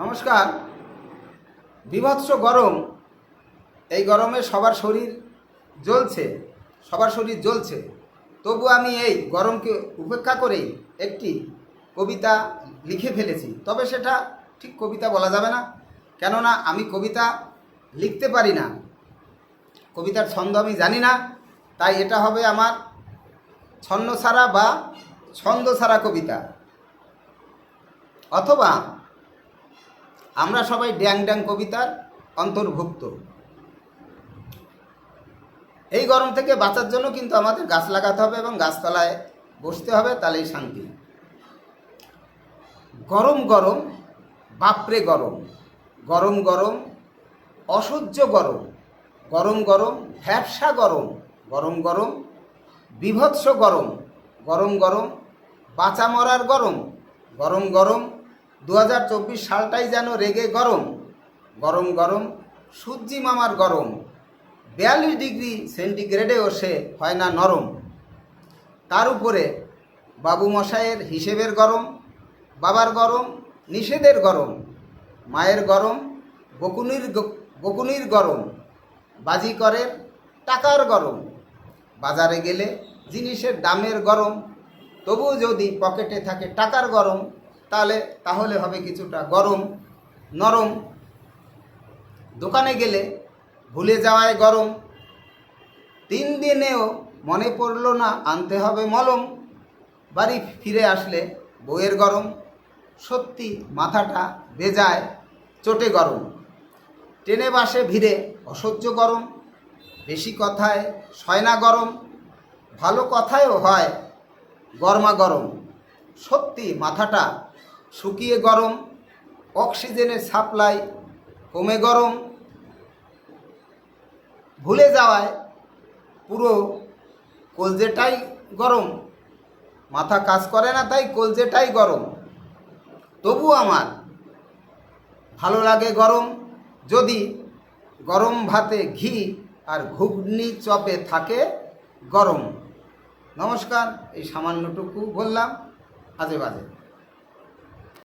নমস্কার। বিভৎস গরম, এই গরমে সবার শরীর জ্বলছে, সবার শরীর জ্বলছে। তবু আমি এই গরমকে উপেক্ষা করেই একটি কবিতা লিখে ফেলেছি। তবে সেটা ঠিক কবিতা বলা যাবে না, কেননা আমি কবিতা লিখতে পারি না। কবিতার ছন্দ আমি জানি না, তাই এটা হবে আমার ছন্ন ছাড়া বা ছন্দ ছাড়া কবিতা। অথবা আমরা সবাই ড্যাং ড্যাং কবিতার অন্তর্ভুক্ত। এই গরম থেকে বাঁচার জন্য কিন্তু আমাদের গাছ লাগাতে হবে এবং গাছতলায় বসতে হবে, তাহলেই শান্তি। গরম গরম, বাপরে গরম। গরম গরম, অসহ্য গরম। গরম গরম, ভ্যাবসা গরম। গরম গরম, বিভৎস গরম। গরম গরম, বাঁচা মরার গরম। গরম গরম দু হাজার চব্বিশ সালটাই যেন রেগে গরম। গরম গরম, সূর্যি মামার গরম। বিয়াল্লিশ ডিগ্রি সেন্টিগ্রেডেও সে হয় না নরম। তার উপরে বাবু মশাইয়ের হিসেবের গরম, বাবার গরম, নিষেধের গরম, মায়ের গরম, বকুনির বকুনির গরম বাজিকরের টাকার গরম, বাজারে গেলে জিনিসের দামের গরম তবু যদি পকেটে থাকে টাকার গরম তাহলে তাহলে হবে কিছুটা গরম। নরম। দোকানে গেলে ভুলে যাওয়ায় গরম। তিন দিনেও মনে পড়ল না, আনতে হবে মলম। বাড়ি ফিরে আসলে বইয়ের গরম। সত্যি মাথাটা বেজায় চটে গরম। ট্রেনে বাসে ভিড়ে অসহ্য গরম। বেশি কথায় সয় না গরম। ভালো কথায়ও হয় গরমা গরম সত্যি মাথাটা শুকিয়ে গরম অক্সিজেনের সাপ্লাই কমে গরম, ভুলে যাওয়ায় পুরো কলজেটাই গরম। মাথা কাজ করে না তাই কলজেটাই গরম। তবু আমার ভালো লাগে গরম। যদি গরম ভাতে ঘি আর ঘুগনি চপে থাকে গরম। নমস্কার, এই সামান্যটুকু বললাম। আজে বাজে।